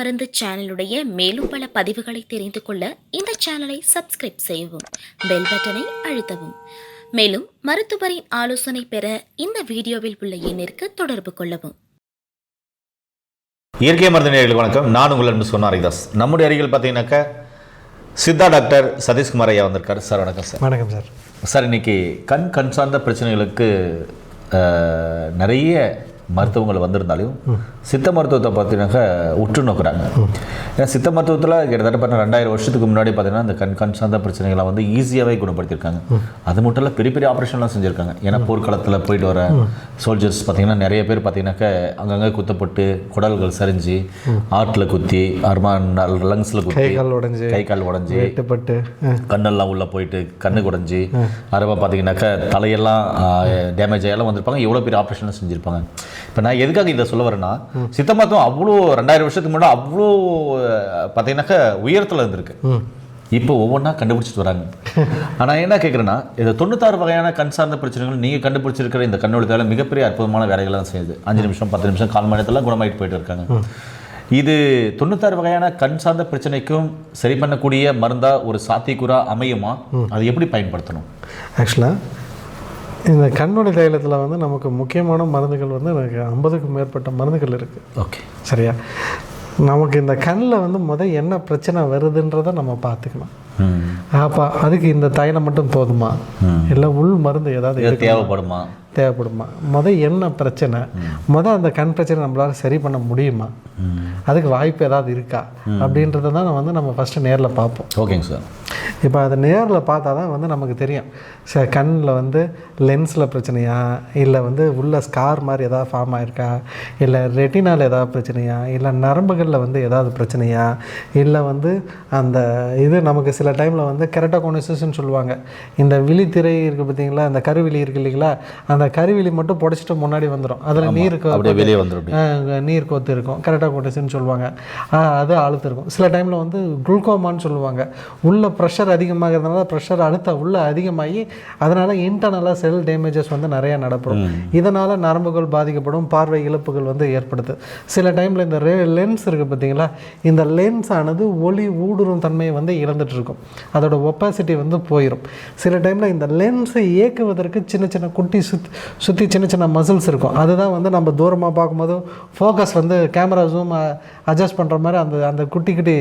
மருந்து சேனலுடைய மேலும் பல பதிவுகளை தெரிந்து கொள்ள இந்த சேனலை சப்ஸ்கிரைப் செய்யவும் பெல் பட்டனை அழுத்தவும். மேலும் மருத்துவரின் ஆலோசனை பெற இந்த வீடியோவில் உள்ள எண்ணிற்கு தொடர்பு கொள்ளவும். இயற்கை மருந்து நேயர்களுக்கு வணக்கம். நான் உங்கள் அன்பு சொன்ன ஹரிதாஸ். நம்முடைய அருகில் பார்த்தீங்கன்னாக்கா சித்தா டாக்டர் சதீஷ்குமார் ஐயா வந்திருக்காரு. சார் வணக்கம் சார். வணக்கம் சார். சார் இன்னைக்கு கண் கண் சார்ந்த பிரச்சனைகளுக்கு நிறைய மருத்துவங்கள் வந்திருந்தாலும் சித்த மருத்துவத்தை பார்த்தீங்கன்னாக்கா உற்று நோக்குறாங்க. ஏன்னா சித்த மருத்துவத்தில் கிட்டத்தட்ட பார்த்தீங்கன்னா ரெண்டாயிரம் வருஷத்துக்கு முன்னாடி பார்த்தீங்கன்னா இந்த கண் கண் சார்ந்த பிரச்சனைகளை வந்து ஈஸியாகவே குணப்படுத்தியிருக்காங்க. அது மட்டும் இல்லை பெரிய பெரிய ஆப்ரேஷன்லாம் செஞ்சுருக்காங்க. ஏன்னா போர்க்காலத்தில் போயிட்டு வர சோல்ஜர்ஸ் பார்த்தீங்கன்னா நிறைய பேர் பார்த்தீங்கன்னாக்கா அங்கங்கே குத்தப்பட்டு குடல்கள் சரிஞ்சு ஆட்டில் குத்தி அருமா லங்ஸில் குத்தி கை கால் உடைஞ்சு கை கால் உடஞ்சி வெட்டுப்பட்டு கண்ணெல்லாம் உள்ளே போயிட்டு கண்ணு குடஞ்சி அருவா பார்த்தீங்கன்னாக்கா தலையெல்லாம் டேமேஜ் ஆகலாம் வந்திருப்பாங்க. எவ்வளோ பெரிய ஆப்ரேஷன் செஞ்சுருப்பாங்க. இப்போ நான் எதுக்காக இதை சொல்ல வரேன்னா சித்த மருத்துவம் அவ்வளோ ரெண்டாயிரம் வருஷத்துக்கு முன்னாடி அவ்வளோ பார்த்தீங்கன்னாக்கா உயரத்தில் இருந்திருக்கு. இப்போ ஒவ்வொன்றா கண்டுபிடிச்சிட்டு வராங்க. ஆனால் என்ன கேட்குறேன்னா இது தொண்ணூத்தாறு வகையான கண் சார்ந்த பிரச்சனைகள் நீங்கள் கண்டுபிடிச்சிருக்கிற இந்த கண்ணொழுத்தால மிகப்பெரிய அற்புதமான வேலைகள்லாம் செய்யுது. அஞ்சு நிமிஷம் பத்து நிமிஷம் கால் மணி நேரத்தில் குணமாயிட்டு போயிட்டு இருக்காங்க. இது தொண்ணூத்தாறு வகையான கண் சார்ந்த பிரச்சனைக்கும் சரி பண்ணக்கூடிய மருந்தா ஒரு சாத்தியக்கூறா அமையுமா? அது எப்படி பயன்படுத்தணும்? ஆக்சுவலாக இந்த கண்ணுடைய தைலத்தில் வந்து நமக்கு முக்கியமான மருந்துகள் வந்து எனக்கு ஐம்பதுக்கும் மேற்பட்ட மருந்துகள் இருக்குது ஓகே. சரியா? நமக்கு இந்த கண்ணில் வந்து முத என்ன பிரச்சனை வருதுன்றதை நம்ம பார்த்துக்கணும். அப்போ அதுக்கு இந்த தைலம் மட்டும் போதுமா? இல்லை உள் மருந்து ஏதாவது தேவைப்படுமா? தேவைப்படுமா? முத என்ன பிரச்சனை? முத அந்த கண் பிரச்சனை நம்மளால சரி பண்ண முடியுமா? அதுக்கு வாய்ப்பு ஏதாவது இருக்கா? அப்படின்றத தான் வந்து நம்ம ஃபஸ்ட்டு நேரில் பார்ப்போம். ஓகேங்க சார். இப்போ அதை நேரில் பார்த்தா தான் வந்து நமக்கு தெரியும். ச கண்ணில் வந்து லென்ஸில் பிரச்சனையா? இல்லை வந்து உள்ள ஸ்கார் மாதிரி ஏதாவது ஃபார்ம் ஆயிருக்கா? இல்லை ரெட்டினால் ஏதாவது பிரச்சனையா? இல்லை நரம்புகளில் வந்து ஏதாவது பிரச்சனையா? இல்லை வந்து அந்த இது நமக்கு சில டைமில் வந்து கெரட்டோகோனிசஸ்ன்னு சொல்லுவாங்க. இந்த விழித்திரை இருக்குது பார்த்தீங்களா? அந்த கருவிழி இருக்கு இல்லைங்களா? அந்த கருவிழி மட்டும் புடைச்சிட்டு முன்னாடி வந்துடும் அதில் நீர் அப்படியே வெளியே வந்துடும் நீர் கோத்து இருக்கும். கரெக்டாக கோட்டஸ்ன்னு சொல்லுவாங்க. அது அழுத்தம் இருக்கும். சில டைமில் வந்து குளுக்கோமான்னு சொல்லுவாங்க. உள்ள ப்ரெஷர் அதிகமாகிறதுனால ப்ரெஷர் அழுத்தம் உள்ள அதிகமாகி அதனால் இன்டர்னலாக செல் டேமேஜஸ் வந்து நிறைய நடப்படும். இதனால் நரம்புகள் பாதிக்கப்படும் பார்வை இழப்புகள் வந்து ஏற்படுது. சில டைமில் இந்த ரே லென்ஸ் இருக்குது பார்த்தீங்களா? இந்த லென்ஸ் ஆனது ஒளி ஊடுருவும் தன்மையை வந்து இழந்துட்டு இருக்கும். அதோட ஒப்பாசிட்டி வந்து போயிடும் சில டைமில் இந்த லென்ஸை இயக்குவதற்கு சின்ன சின்ன குட்டி சுத் சுற்றி சின்ன சின்ன மசில்ஸ் இருக்கும். அதுதான் வந்து நம்ம தூரமாக பார்க்கும்போது ஃபோக்கஸ் வந்து கேமரா ஜூம் அட்ஜஸ்ட் பண்ணுற மாதிரி அந்த அந்த குட்டி குட்டி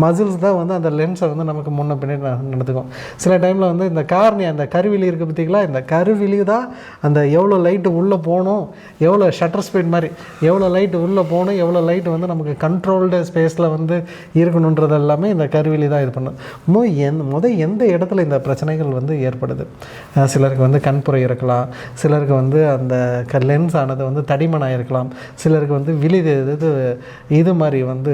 மசில்ஸ் தான் வந்து அந்த லென்ஸை வந்து நமக்கு முன்ன பின்னாடி ந- நடத்துக்கும் சில டைமில் வந்து இந்த கார்னி அந்த கருவிலி இருக்குது பார்த்தீங்களா? இந்த கருவிலி தான் அந்த எவ்வளோ லைட்டு உள்ளே போகணும் எவ்வளோ ஷட்டர் ஸ்பீட் மாதிரி எவ்வளோ லைட்டு உள்ளே போகணும் எவ்வளோ லைட் வந்து நமக்கு கண்ட்ரோல்டு ஸ்பேஸில் வந்து இருக்கணுன்றது எல்லாமே இந்த கருவிலி தான் இது பண்ணும். மு எந்த முத எந்த இடத்துல இந்த பிரச்சனைகள் வந்து ஏற்படுது? சிலருக்கு வந்து கண்புரை இருக்கலாம் சிலருக்கு வந்து அந்த க லென்ஸ் ஆனது வந்து தடிமனாக இருக்கலாம். சிலருக்கு வந்து விழி இது இது இது மாதிரி வந்து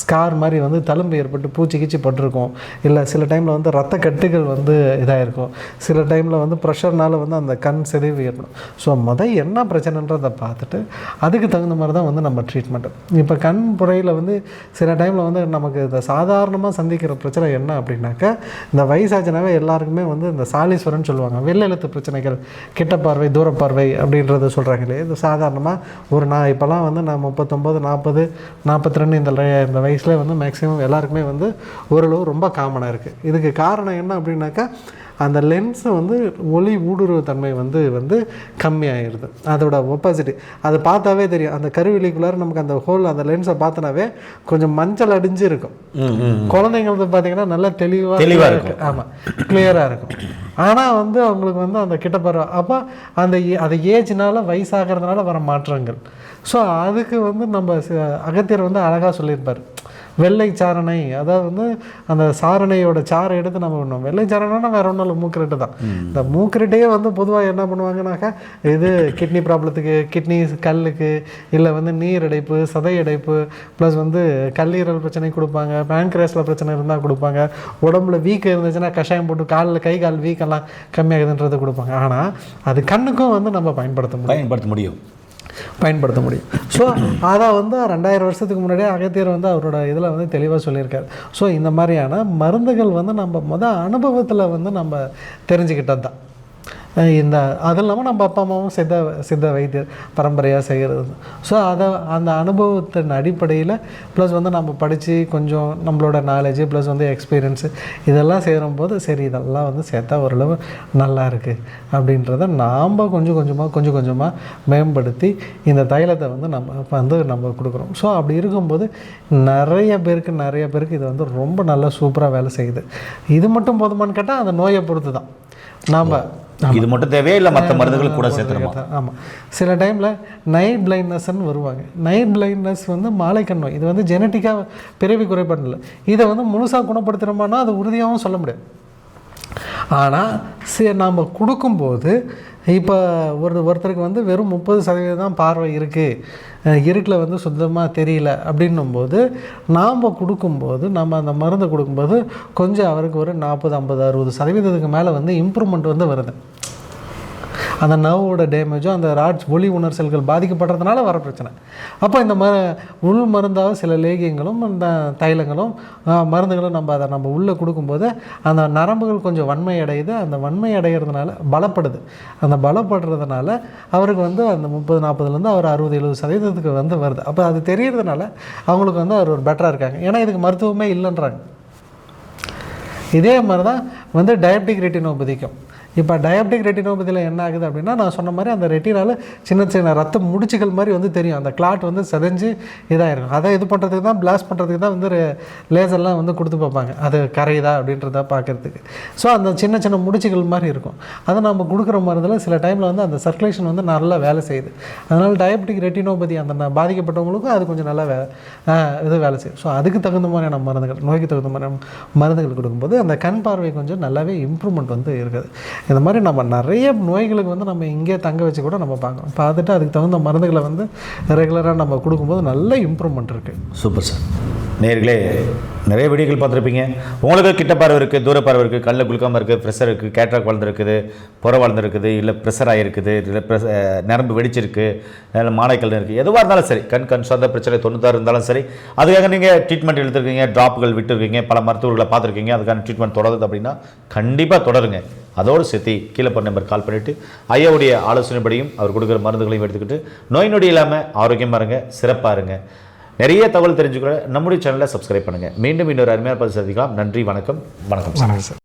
ஸ்கார் மாதிரி வந்து தழும்பு ஏற்பட்டு பூச்சி கீச்சி பட்டிருக்கும். இல்லை சில டைமில் வந்து ரத்த கட்டுகள் வந்து இதாக இருக்கும். சில டைமில் வந்து ப்ரெஷர்னால் வந்து அந்த கண் சிதைவு ஏற்படும். ஸோ மொதல் என்ன பிரச்சனைன்றதை பார்த்துட்டு அதுக்கு தகுந்த மாதிரி தான் வந்து நம்ம ட்ரீட்மெண்ட்டு இப்போ கண் புறையில் வந்து சில டைமில் வந்து நமக்கு இந்த சாதாரணமாக சந்திக்கிற பிரச்சனை என்ன அப்படின்னாக்கா இந்த வயசாச்சுனாவே எல்லாருக்குமே வந்து இந்த சாலீஸ்வரன் சொல்லுவாங்க. வெள்ளை எழுத்து பிரச்சனைகள் கிட்ட பார்வை பார்வை பார்வை அப்படின்றத சொல்கிறாங்க இல்லையா இது சாதாரணமாக ஒரு நான் இப்போலாம் வந்து நான் முப்பத்தொம்போது நாற்பது நாற்பத்தி ரெண்டு இந்த இந்த வயசில் வந்து மேக்ஸிமம் எல்லாருக்குமே வந்து ஓரளவு ரொம்ப காமனாக இருக்குது இதுக்கு காரணம் என்ன அப்படின்னாக்கா அந்த லென்ஸு வந்து ஒளி ஊடுருவு தன்மை வந்து வந்து கம்மியாகிடுது அதோட ஒப்பாசிட்டி அதை பார்த்தாவே தெரியும். அந்த கருவிழிக்குள்ளார நமக்கு அந்த ஹோல் அந்த லென்ஸை பார்த்தனாவே கொஞ்சம் மஞ்சள் அடிஞ்சு இருக்கும் குழந்தைங்களுக்கு பார்த்தீங்கன்னா நல்லா தெளிவாக தெளிவா இருக்கு. ஆமாம் கிளியராக இருக்கும். ஆனால் வந்து அவங்களுக்கு வந்து அந்த கிட்ட பருவம் அப்போ அந்த ஏ- அது ஏஜ்னால வயசாகிறதுனால வர மாற்றங்கள். ஸோ அதுக்கு வந்து நம்ம அகத்தியர் வந்து அழகாக சொல்லியிருப்பார். வெள்ளை சாரணை அதாவது வந்து அந்த சாரணையோட சாறை எடுத்து நம்ம பண்ணுவோம் வெள்ளை சாரணைனா வேற ஒன்றும் இல்லை மூக்குரெட்டு தான். இந்த மூக்குரெட்டையே வந்து பொதுவாக என்ன பண்ணுவாங்கனாக்கா இது கிட்னி ப்ராப்ளத்துக்கு கிட்னி கல்லுக்கு இல்லை வந்து நீரடைப்பு சதையடைப்பு ப்ளஸ் வந்து கல்லீரல் பிரச்சனை கொடுப்பாங்க பேங்க்ரேஸில் பிரச்சனை இருந்தால் கொடுப்பாங்க உடம்புல வீக் இருந்துச்சுன்னா கஷாயம் போட்டு காலில் கை கால் வீக்கெல்லாம் கம்மியாகுதுன்றது கொடுப்பாங்க. ஆனால் அது கண்ணுக்கும் வந்து நம்ம பயன்படுத்த முடியும். பயன்படுத்த முடியும். பயன்படுத்த முடியும். ஸோ அதை வந்து ரெண்டாயிரம் வருஷத்துக்கு முன்னாடியே அகத்தியர் வந்து அவரோட இதில் வந்து தெளிவாக சொல்லியிருக்காரு. ஸோ இந்த மாதிரியான மருந்துகள் வந்து நம்ம மொதல் அனுபவத்தில் வந்து நம்ம தெரிஞ்சுக்கிட்டது தான். இந்த அது இல்லாமல் நம்ம அப்பா அம்மாவும் சித்த சித்த வைத்தியர் பரம்பரையாக செய்கிறது ஸோ அதை அந்த அனுபவத்தின் அடிப்படையில் ப்ளஸ் வந்து நம்ம படித்து கொஞ்சம் நம்மளோட நாலேஜ் ப்ளஸ் வந்து எக்ஸ்பீரியன்ஸு இதெல்லாம் சேரும்போது சரி இதெல்லாம் வந்து சேர்த்தா ஓரளவு நல்லா இருக்குது அப்படின்றத நாம் கொஞ்சம் கொஞ்சமாக கொஞ்சம் கொஞ்சமாக மேம்படுத்தி இந்த தைலத்தை வந்து நம்ம வந்து நம்ம கொடுக்குறோம். ஸோ அப்படி இருக்கும்போது நிறைய பேருக்கு நிறைய பேருக்கு இது வந்து ரொம்ப நல்லா சூப்பராக வேலை செய்யுது. இது மட்டும் போதுமான்னு கேட்டால் அந்த நோயை பொறுத்து தான் நாம் இது மட்டும் தேவையா இல்லை மற்ற மருந்துகள் கூட சேர்த்துணுமா? ஆமாம் சில டைமில் நைட் பிளைண்ட்னஸ்ன்னு வருவாங்க. நைட் பிளைண்ட்னஸ் வந்து மாலைக்கண் நோய் இது வந்து ஜெனட்டிக்காக பிறவி குறைபாடு இல்லை. இதை வந்து முழுசாக குணப்படுத்துகிறோமானா அது உறுதியாகவும் சொல்ல முடியாது. ஆனால் சரி நாம் கொடுக்கும்போது இப்போ ஒரு ஒருத்தருக்கு வந்து வெறும் முப்பது சதவீதம் தான் பார்வை இருக்குது இருட்டில் வந்து சுத்தமாக தெரியல அப்படின்னும்போது நாம் கொடுக்கும்போது நம்ம அந்த மருந்தை கொடுக்கும்போது கொஞ்சம் அவருக்கு ஒரு நாற்பது ஐம்பது அறுபது சதவீதத்துக்கு மேலே வந்து இம்ப்ரூவ்மெண்ட் வந்து வருது. அந்த நர்வோட டேமேஜும் அந்த ராட்ஸ் ஒளி உணர் செல்கள் பாதிக்கப்படுறதுனால வர பிரச்சனை. அப்போ இந்த ம உள் மருந்தாக சில லேகியங்களும் அந்த தைலங்களும் மருந்துகளும் நம்ம அதை நம்ம உள்ளே கொடுக்கும்போது அந்த நரம்புகள் கொஞ்சம் வன்மை அடையுது. அந்த வன்மை அடைகிறதுனால பலப்படுது. அந்த பலப்படுறதுனால அவருக்கு வந்து அந்த முப்பது நாற்பதுலேருந்து அவர் அறுபது எழுபது சதவீதத்துக்கு வந்து வருது. அப்போ அது தெரியறதுனால அவங்களுக்கு வந்து அவர் ஒரு பெட்டராக இருக்காங்க. ஏன்னா இதுக்கு மருத்துவமே இல்லைன்றாங்க. இதே மாதிரி தான் வந்து டயபெட்டிக் ரெட்டினோபதிக்கும் இப்போ டயபெட்டிக் ரெட்டினோபதியில் என்ன ஆகுது அப்படின்னா நான் சொன்ன மாதிரி அந்த ரெட்டினால சின்ன சின்ன ரத்த முடிச்சுகள் மாதிரி வந்து தெரியும். அந்த கிளாட் வந்து செதஞ்சு இதாகிருக்கும் அதை இது பண்ணுறதுக்கு தான் பிளாஸ்ட் பண்ணுறதுக்கு தான் வந்து லேசர்லாம் வந்து கொடுத்து பார்ப்பாங்க. அது கரையுதா அப்படின்றத பார்க்குறதுக்கு. ஸோ அந்த சின்ன சின்ன முடிச்சுகள் மாதிரி இருக்கும். அதை நம்ம கொடுக்குற மருந்தில் சில டைமில் வந்து அந்த சர்க்குலேஷன் வந்து நல்லா வேலை செய்யுது. அதனால் டயபெட்டிக் ரெட்டினோபதி அந்த பாதிக்கப்பட்டவங்களுக்கும் அது கொஞ்சம் நல்லா வே இது வேலை செய்யும். ஸோ அதுக்கு தகுந்த மாதிரியான மருந்துகள் நோய்க்கு தகுந்த மாதிரியான மருந்துகள் கொடுக்கும்போது அந்த கண் பார்வை கொஞ்சம் நல்லாவே இம்ப்ரூவ்மெண்ட் வந்து இருக்குது. இந்த மாதிரி நம்ம நிறைய நோய்களுக்கு வந்து நம்ம இங்கே தங்க வச்சு கூட நம்ம பார்க்கணும் பார்த்துட்டு அதுக்கு தகுந்த மருந்துகளை வந்து ரெகுலராக நம்ம கொடுக்கும்போது நல்ல இம்ப்ரூவ்மெண்ட் இருக்குது சூப்பர் சார். நேர்களே நிறைய வீடியோக்கள் பார்த்துருப்பீங்க. உங்களுக்கு கிட்ட பார்வை இருக்குது தூர பார்வை இருக்குது கல்லில் குளுக்காமல் இருக்குது ப்ரெஷர் இருக்குது கேட்ராக் வளர்ந்துருக்குது புற வளர்ந்துருக்குது இல்லை ப்ரெஷர் ஆகிருக்குது இல்லை ப்ரெஸ் நரம்பு வெடிச்சிருக்கு இல்லை மாலைக்கல் இருக்குது எதுவாக இருந்தாலும் சரி கண் கண் சார்ந்த பிரச்சனை தொண்ணூத்தாறு இருந்தாலும் சரி அதுக்காக நீங்கள் ட்ரீட்மெண்ட் எடுத்துருக்கீங்க ட்ராப்புகள் விட்டுருக்கீங்க பல மருத்துவர்களை பார்த்துருக்கீங்க அதுக்கான ட்ரீட்மெண்ட் தொடருது அப்படின்னா கண்டிப்பாக தொடருங்க. அதோடு சேர்த்து கீழே போன நம்பர் கால் பண்ணிவிட்டு ஐயாவுடைய ஆலோசனைப்படியும் அவர் கொடுக்குற மருந்துகளையும் எடுத்துக்கிட்டு நோய் நொடி இல்லாமல் ஆரோக்கியமாக இருங்க சிறப்பாக இருங்க. நிறைய தகவல் தெரிஞ்சுக்கிற நம்முடைய சேனலை சப்ஸ்கிரைப் பண்ணுங்கள் மீண்டும் இன்னொரு அருமையான பதிவு சந்திக்கலாம். நன்றி வணக்கம். வணக்கம் சார். சார்.